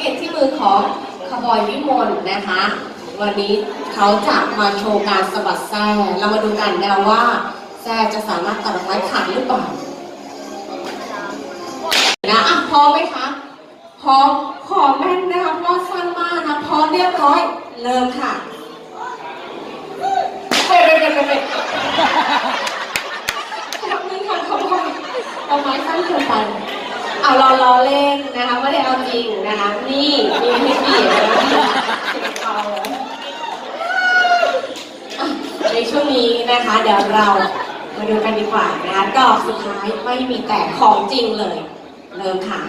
เก็ตที่มือของขบอยวิมลนะคะ วันนี้เขาจะมาโชว์การสะบัดแซ่เรามาดูกันนะว่าแซ่จะสามารถตัดไม้ขาดหรือเปล่านะอะพร้อมไหมคะพร้อมขอแม่นนะคะพ่อสั้นมากนะพร้อมเรียบร้อยเริ่มค่ะไปไปไปไปทำนี้ค่ะขบอยเอาไม้สั้นเกินไปเอารอรอเล่นนะ นี้นะคะ เดี๋ยวเรามาดูกันดีกว่านะคะดอกสุดท้ายไม่มีแต่ของจริงเลย เริ่มค่ะ